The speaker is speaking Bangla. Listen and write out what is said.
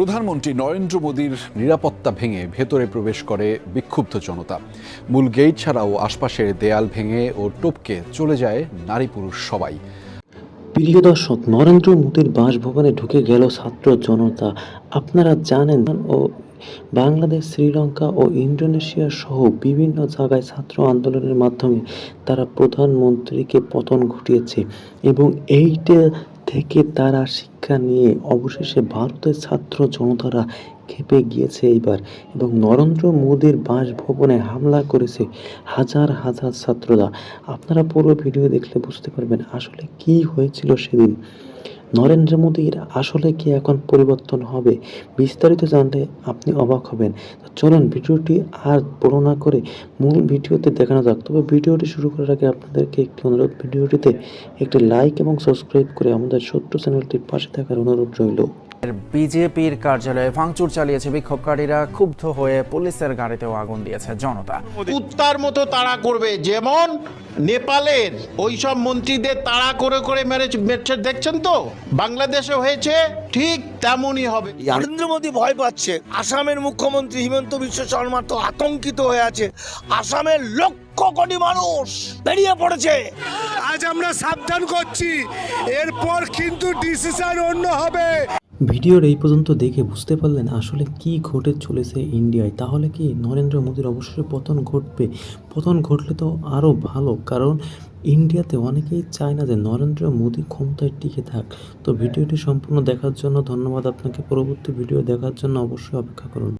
প্রধানমন্ত্রী নরেন্দ্র মোদীর নিরাপত্তা ভেঙে ভেতরে প্রবেশ করে বিক্ষুব্ধ জনতা। মূল গেট ছাড়াও আশপাশের দেয়াল ভেঙে ও টপকে চলে যায় নারী পুরুষ সবাই। প্রিয় দর্শক নরেন্দ্র মোদীর বাসভবনে ঢুকে গেল ছাত্র জনতা। আপনারা জানেন ও বাংলাদেশ, শ্রীলঙ্কা ও ইন্দোনেশিয়া সহ বিভিন্ন জায়গায় ছাত্র আন্দোলনের মাধ্যমে তারা প্রধানমন্ত্রীকে পতন ঘটিয়েছে এবং এইটা থেকে তারা শিক্ষা নিয়ে অবশেষে ভারতের ছাত্র জনতারা খেপে গিয়েছে এইবার এবং নরেন্দ্র মোদীর বাসভবনে হামলা করেছে হাজার হাজার ছাত্ররা। আপনারা পুরো ভিডিও দেখলে বুঝতে পারবেন আসলে কি হয়েছিল সেদিন। নরেন্দ্র মোদীর আসলে কি এখন পরিবর্তন হবে? বিস্তারিত জানতে আপনি অবাক হবেন। চলুন, ভিডিওটি আর বড় না করে মূল ভিডিওতে দেখানো যাক। তবে ভিডিওটি শুরু করার আগে আপনাদেরকে একটি অনুরোধ, ভিডিওটিতে একটি লাইক এবং সাবস্ক্রাইব করে আমাদের ছোট্ট চ্যানেলটির পাশে থাকার অনুরোধ রইল। বিজেপির কার্যালয়ে ভাঙচুর চালিয়েছে বিক্ষোভকারীরা ক্ষুব্ধ হয়ে পুলিশের গাড়িতেও আগুন দিয়েছে জনতা। কুত্তার মতো তাড়া করবে যেমন নেপালের ওইসব মন্ত্রীদের তাড়া করে করে মেরে মেরেছে দেখছেন তো? বাংলাদেশে হয়েছে ঠিক তেমনই হবে। নরেন্দ্র মোদী ভয় পাচ্ছে। আসামের মুখ্যমন্ত্রী হিমন্ত বিশ্ব শর্মা তো আতঙ্কিত হয়ে আছে। আসামের লক্ষ কোটি মানুষ বেরিয়ে পড়েছে। আজ আমরা সাবধান করছি এরপর কিন্তু ডিসিশন অন্য হবে। ভিডিওর এই পর্যন্ত দেখে বুঝতে পারলেন আসলে কি ঘটে চলেছে ইন্ডিয়ায়। তাহলে কি নরেন্দ্র মোদীর অবশ্যই পতন ঘটবে? পতন ঘটলে তো আরও ভালো, কারণ ইন্ডিয়াতে অনেকেই চায় না যে নরেন্দ্র মোদী ক্ষমতায় টিকে থাক। তো ভিডিওটি সম্পূর্ণ দেখার জন্য ধন্যবাদ। আপনাকে পরবর্তী ভিডিও দেখার জন্য অবশ্যই অপেক্ষা করুন।